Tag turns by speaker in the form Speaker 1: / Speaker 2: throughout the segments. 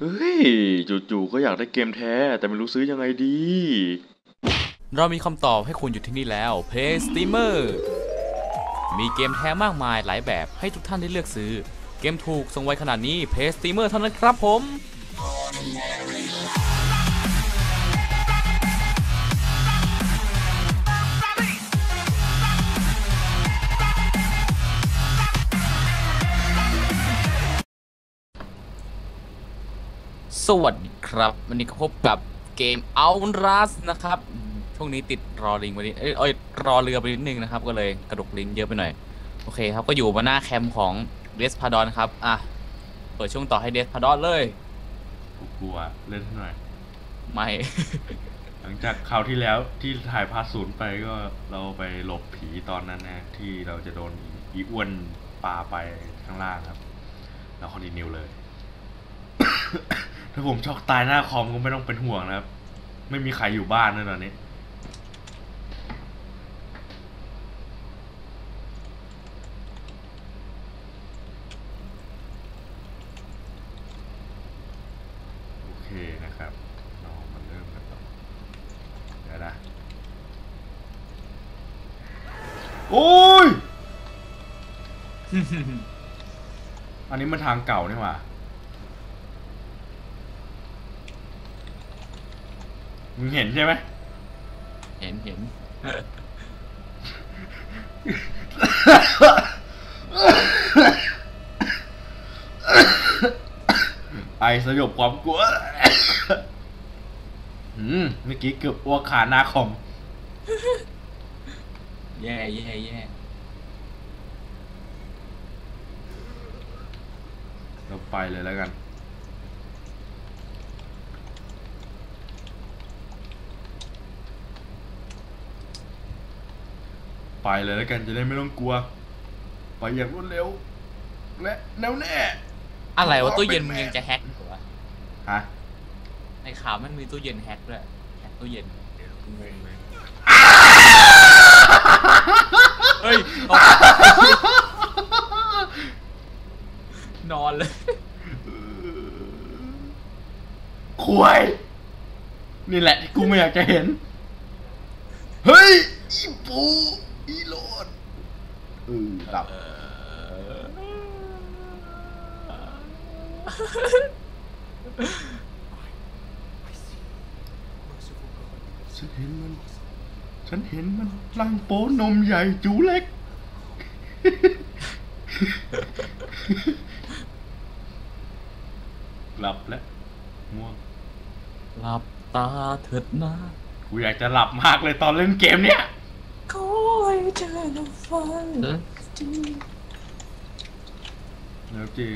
Speaker 1: เฮ้ยจู่ๆก็อยากได้เกมแท้ แต่ไม่รู้ซื้อยังไงดี
Speaker 2: เรามีคำตอบให้คุณอยู่ที่นี่แล้ว Play Steamer มีเกมแท้มากมายหลายแบบให้ทุกท่านได้เลือกซื้อ เกมถูกส่งไวขนาดนี้ Play Steamer เท่านั้นครับผม สวัสดีครับ วันนี้ก็พบกับเกม Outrun นะครับ ช่วงนี้ติดรอลิงไปนิดเอ้ยเอ้ยรอเรือไปนิดนึงนะครับ ก็เลยกระดกลิ้นเยอะไปหน่อย โอเคครับก็อยู่บนหน้าแคมป์ของเดสพาดอนครับ อะ เปิดช่วงต่อให้เดสพาดอนเลย
Speaker 3: กูกลัวเล่นให้หน่อย
Speaker 2: ไม่
Speaker 3: หลังจากคราวที่แล้วที่ถ่ายพาร์ทศูนย์ไปก็เราไปหลบผีตอนนั้นนะที่เราจะโดนอีอ้วนปาไปข้างล่างครับเราคอนติเนียเลย ถ้าผมช็อกตายหน้าคอมก็ไม่ต้องเป็นห่วงนะครับ ไม่มีใครอยู่บ้านเลยตอนนี้โอเคนะครับเรามาเริ่มกันต่อเดี๋ยวนะโอ้ย อันนี้มันทางเก่านี่หว่า มึงเห็นใช่ไหม
Speaker 2: เห็นเห็น
Speaker 3: ไอสยบความกลัวอืมเมื่อกี้เกือบอ้วกขาหน้าคอม
Speaker 2: แย่แย่แย่
Speaker 3: เราไปเลยแล้วกัน ไปเลยแล้วกันจะได้ไม่ต้องกลัว ไปอย่างรวดเร็วและแน่วแน่
Speaker 2: อะไรวะตู้เย็นมึงยังจะแฮกอยู่วะ
Speaker 3: ฮะ
Speaker 2: ในข่าวมันมีตู้เย็นแฮกด้วยแฮกตู้เย็นเฮ้ยเอานอนเลย
Speaker 3: ควยนี่แหละที่กูไม่อยากจะเห็น เฮ้ย อีปูอีโลดเออหลับ ฉันเห็นมัน ฉันเห็นมันร่างโป้นมใหญ่จูเล็ก หลับแล้วง่วง
Speaker 2: หลับตาเถิดนะ
Speaker 3: กูอยากจะหลับมากเลยตอนเล่นเกมเนี้ย
Speaker 2: คอยเจอน้ำฟ้า
Speaker 3: แล้วจี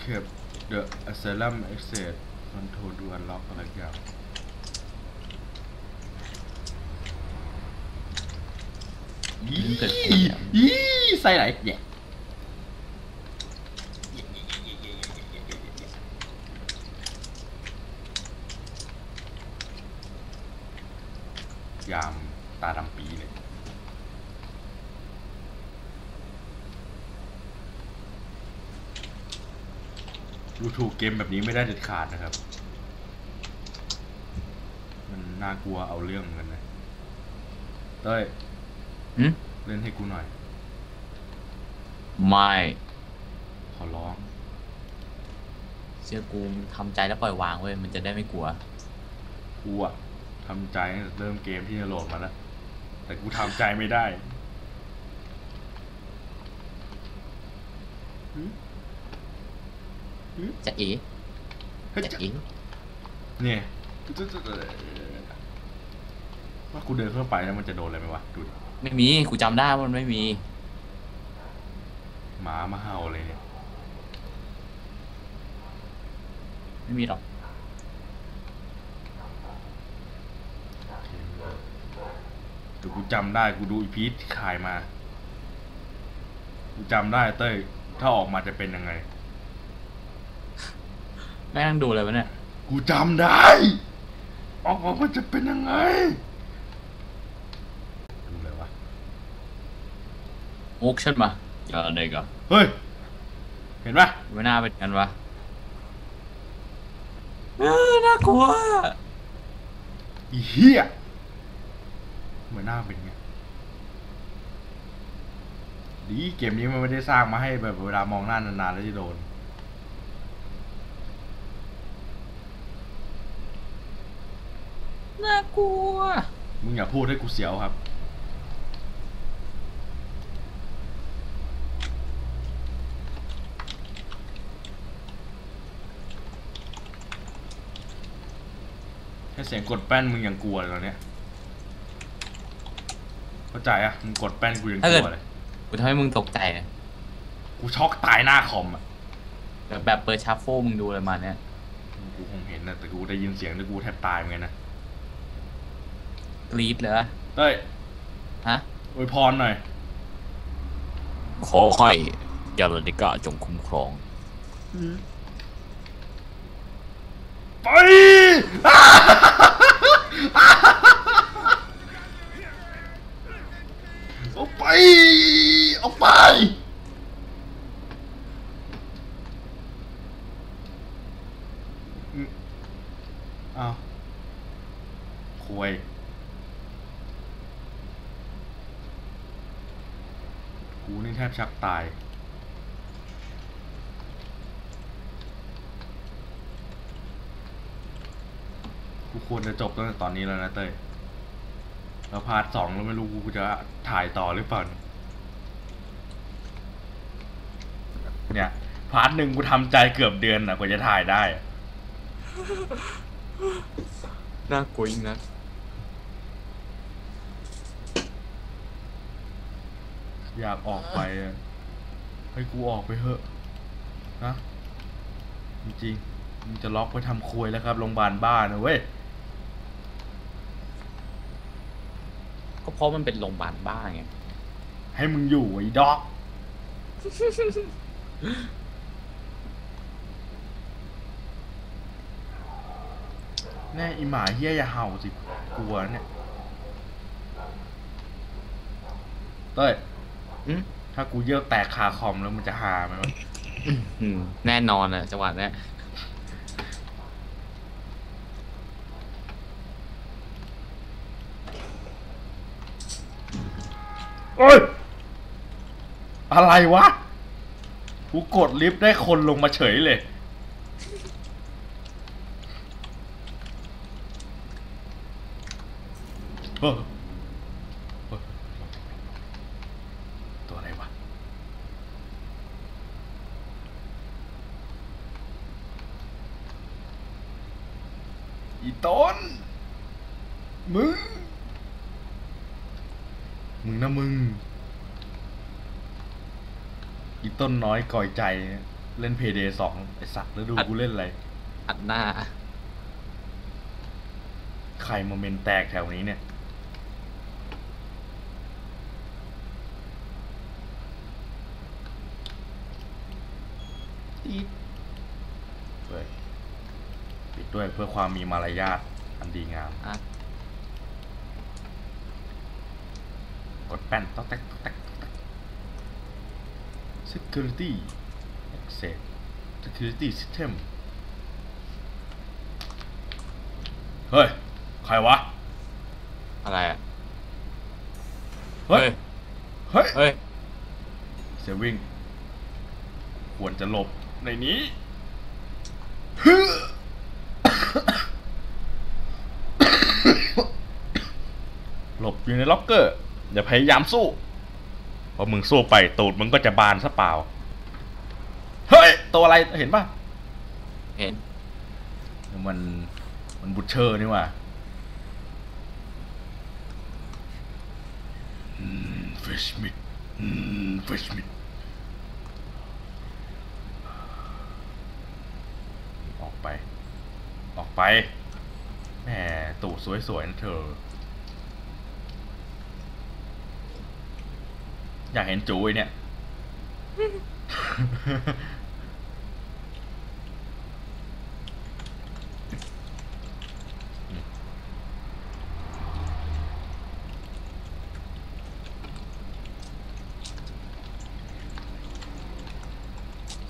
Speaker 3: เก็บ The Asylum Access Control ดู Unlock อะไรอย่าง ยี่ยี่ใส่ไหนแย่ยามตาดำปีเลยดูถูกเกมแบบนี้ไม่ได้เด็ดขาดนะครับ มันน่ากลัวเอาเรื่องเหมือนกันนะเต้ย
Speaker 2: หืม
Speaker 3: เล่นให้กูหน่อย
Speaker 2: ไม่
Speaker 3: ขอร้อง
Speaker 2: เชื่อกูทำใจแล้วปล่อยวางเว้ย มันจะได้ไม่กลัว
Speaker 3: กูอะทำใจตั้งแต่เริ่มเกมที่จะโหลดมาแล้ว แต่กูทำใจไม่ได้หือหือ
Speaker 2: จะเอ๋
Speaker 3: เฮ้ย
Speaker 2: จะ
Speaker 3: จะ
Speaker 2: เอ๋
Speaker 3: เนี่ยว่ากูเดินเข้าไปแล้วมันจะโดนอะไรไหมวะดูดิ
Speaker 2: ไม่มีกูจำได้ว่ามันไม่มี
Speaker 3: หมามาเห่าเลยเนี่ย
Speaker 2: ไม่มีหรอก
Speaker 3: แต่กูจำได้กูดูอีพีทขายมา กูจำได้เต้ย ถ้าออกมาจะเป็นยังไง
Speaker 2: แม่งดูเลยวะเนี่ย
Speaker 3: กูจำได้ ออกมาจะเป็นยังไง ดูเลยวะ
Speaker 2: มุกฉันมาอย่าเด็กอะ
Speaker 3: เฮ้ย เห็นปะ
Speaker 2: ไม่น่าเป็นกันวะน่ากลัว
Speaker 3: อีเหี้ยเหมือนหน้าเป็นไงดีเกมนี้มันไม่ได้สร้างมาให้แบบเวลามองหน้านานๆแล้วจะโดน
Speaker 2: น่ากลัว
Speaker 3: มึงอย่าพูดให้กูเสียวครับ ค่เสียงกดแป้นมึงยังกลัวเลยตอนเนี้ยเข้าใจอะมึงกดแป้นกูยังกลัวเลย
Speaker 2: กูทำให้มึงตกใจอะ
Speaker 3: กูช็อกตายหน้าคอมอะ
Speaker 2: แบบแบบเปิดชัฟโฟมึงดูอะไรมาเนี้ย
Speaker 3: กูคงเห็นนะแต่กูได้ยินเสียงแล้วกูแทบตายเหมือนกันนะ
Speaker 2: กรี๊ดเลย
Speaker 3: เต้ย
Speaker 2: ฮะ
Speaker 3: อวยพรหน่อย
Speaker 2: ขอให้ยาลนิกาจงคุ้มครอง
Speaker 3: ไปออกไปออกไปอ้าวคุยกูนี่แทบชักตาย ควรจะจบตั้งแต่ตอนนี้แล้วนะเต้ยแล้วพาร์ทสองแล้วไม่รู้กูจะถ่ายต่อหรือเปล่า เนี่ย พาร์ทหนึ่งกูทำใจเกือบเดือนนะกว่าจะถ่ายได้อะ
Speaker 2: น่ากลัวอีกนะ
Speaker 3: อยากออกไปอะให้กูออกไปเถอะนะจริงๆมึงจะล็อกไปทำครัวยแล้วครับโรงพยาบาลบ้านะเว้ย
Speaker 2: ก็เพราะมันเป็นโรงพยาบาลบ้าไง
Speaker 3: ให้มึงอยู่ไอ้ด็อก แน่อีหมาเฮียอย่าเห่าสิกลัวเนี่ย เต้ย
Speaker 2: อืม
Speaker 3: ถ้ากูเยี่ยวแตกคาคอมแล้วมันจะหาไหมวะ
Speaker 2: อืมแน่นอนอะจังหวะเนี้ย
Speaker 3: เอ้ย อะไรวะ กูกดลิฟต์ได้คนลงมาเฉยเลย เออเออตัวอะไรวะ อีต้นมึง มึงนะมึง อีต้นน้อยก่อยใจ เล่นเพย์เดย์สองไอสัตว์แล้วดูกูเล่นอะไร
Speaker 2: อัดหน้า
Speaker 3: ใครมาเมนแตกแถวนี้เนี่ย อีดเฮ้ยปิดด้วยเพื่อความมีมารยาทอันดีงาม
Speaker 2: อะ
Speaker 3: กดแป้นต๊อกแต๊กต๊อกแต๊กต๊อกแต๊ก security access security system เฮ้ย ใครวะ
Speaker 2: อะไรอะ
Speaker 3: เฮ้ย เฮ้ย
Speaker 2: เฮ้ย
Speaker 3: เซวิ่ง ควรจะหลบในนี้ฮึหลบอยู่ในล็อกเกอร์ อย่าพยายามสู้ เพราะมึงสู้ไปตูดมึงก็จะบานซะเปล่า เฮ้ย ตัวอะไรเห็นป่ะ
Speaker 2: เห็น
Speaker 3: มันมันบุชเชอร์นี่หว่าเฟชมิดเฟชมิดออกไป ออกไป แหม ตูดสวยๆนะเธอ อยากเห็นจูไอเนี่ย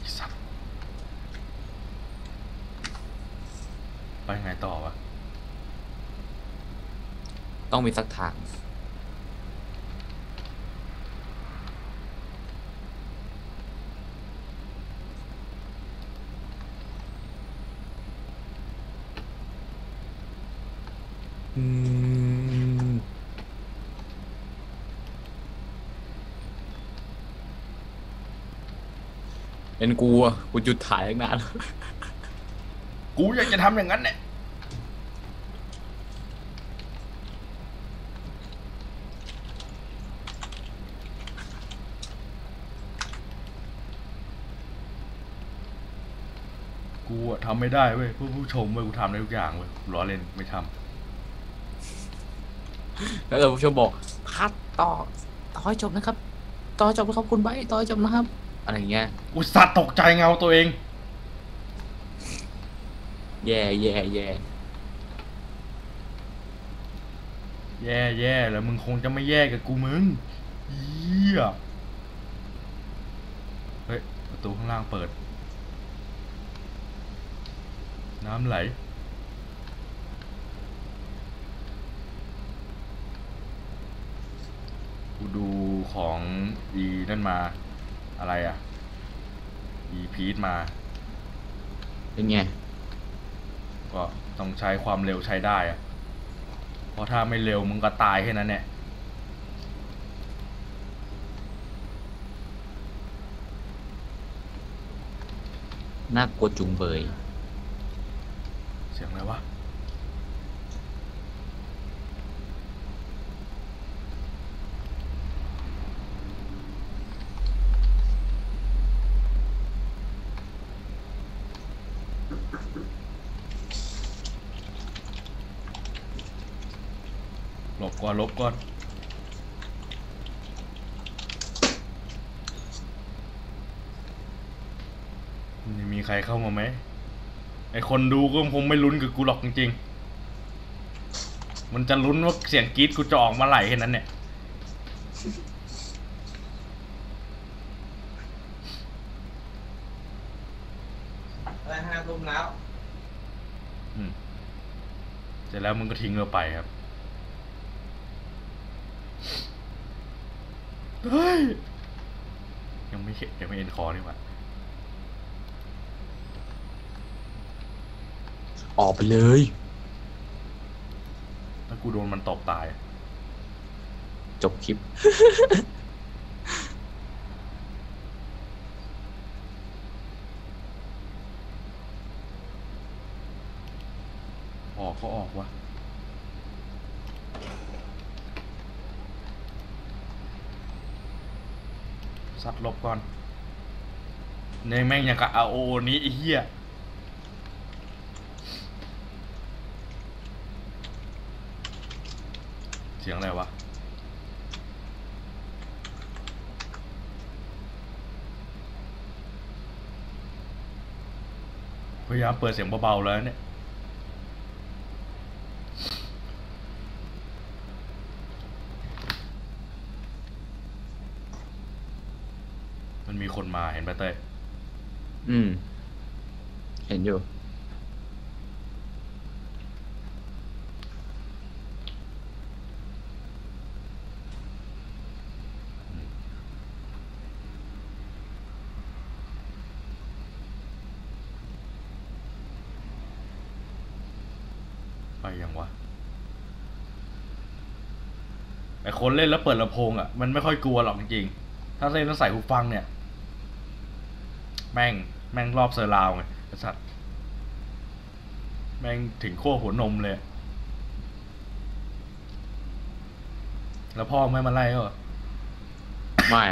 Speaker 3: ไอ้สัตว์ไปไงต่อวะ
Speaker 2: ต้องมีสักทาง อืม เป็นกูอะกูหยุดถ่ายตั้งนานแล้ว
Speaker 3: กูอยากจะทำอย่างนั้นเนี่ยกูอะทำไม่ได้เว้ยผู้ผู้ชมเว้ยกูทำได้ทุกอย่างเว้ยล้อเล่นไม่ทำ
Speaker 2: แล้วเราผู้ชมบอกคัดต่อ ต่อให้จบนะครับ ต่อให้จบนะครับคุณใบต่อให้จบนะครับ อะไรอย่างเงี้ย
Speaker 3: กูสัตว์ตกใจเงาตัวเอง
Speaker 2: แย่แย่แย่
Speaker 3: แย่แย่แล้วมึงคงจะไม่แย่กับกูมึงเยี่ยเฮ้ยประตูข้างล่างเปิด น้ำไหลกูดูของอีนั่นมา อะไรอะ อีพีทมา
Speaker 2: เป็นไง
Speaker 3: ก็ต้องใช้ความเร็วใช้ได้อะเพราะถ้าไม่เร็วมึงก็ตายแค่นั้นแหละ
Speaker 2: น่ากลัวจุงเบย
Speaker 3: เสียงอะไรวะ ก่อนหลบก่อนนี่มีใครเข้ามาไหมไอคนดูก็คงไม่ลุ้นกับกูหรอกจริงๆ มันจะลุ้นว่าเสียงกรี๊ดกูจะออกมาไหลแค่นั้นเนี่ย
Speaker 4: อะไรห้าทุ่มแล้ว
Speaker 3: อืมเสร็จแล้วมึงก็ทิ้งเราไปครับ เฮ้ ยยังไม่เห็นยังไม่เอ็นคอร์นี่หว่า
Speaker 2: ออกไปเลย
Speaker 3: ถ้ากูโดนมันตบตาย
Speaker 2: จบคลิป
Speaker 3: ออกก็ออกวะ สัตว์หลบก่อนในแม่งอย่างกับอาโอนี้ไอ้เหี้ยเสียงอะไรวะพยายามเปิดเสียงเบาๆแล้วเนี่ย มันมี คนมาเห็นปะเต้ย
Speaker 2: อืม เห็นอยู่
Speaker 3: ไปยังวะไอคนเล่นแล้วเปิดลำโพงอะ มันไม่ค่อยกลัวหรอกจริงๆถ้าเล่นแล้วใส่หูฟังเนี่ย แม่งแม่งรอบเซอร์ราวไงไอ้สัตว์แม่งถึงขั้วหัวนมเลยอะแล้วพ่อไม่มาไล่ก็
Speaker 2: ไม่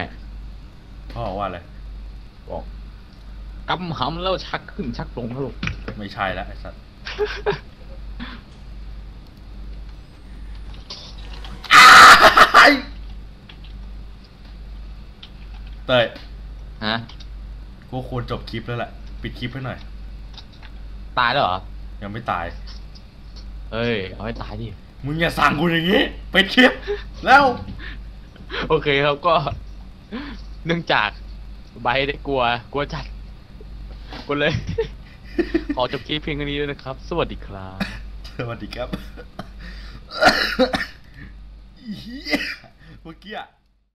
Speaker 3: พ่อบอกว่าอะไร
Speaker 2: บอกกำหำแล้วชักขึ้นชักลงแล้วลูก
Speaker 3: ไม่ใช่แล้วไอ้สัตว์เต้ย
Speaker 2: ฮะ
Speaker 3: กูควรจบคลิปแล้วแหละ ปิดคลิปให้หน่อย
Speaker 2: ตายแล้วเหรอ
Speaker 3: ยังไม่ตาย
Speaker 2: เฮ้ย เอาให้ตายดิ
Speaker 3: มึงอย่าสั่งกูอย่างนี้ปิดคลิป แล้ว
Speaker 2: โอเคครับก็ เนื่องจากใบได้กลัว กลัวจัดกลัวเลย ขอจบคลิปเพียงเท่านี้ด้วยนะครับ สวัสดีครับ
Speaker 3: สวัสดีครับ เหี้ยเมื่อกี้อะ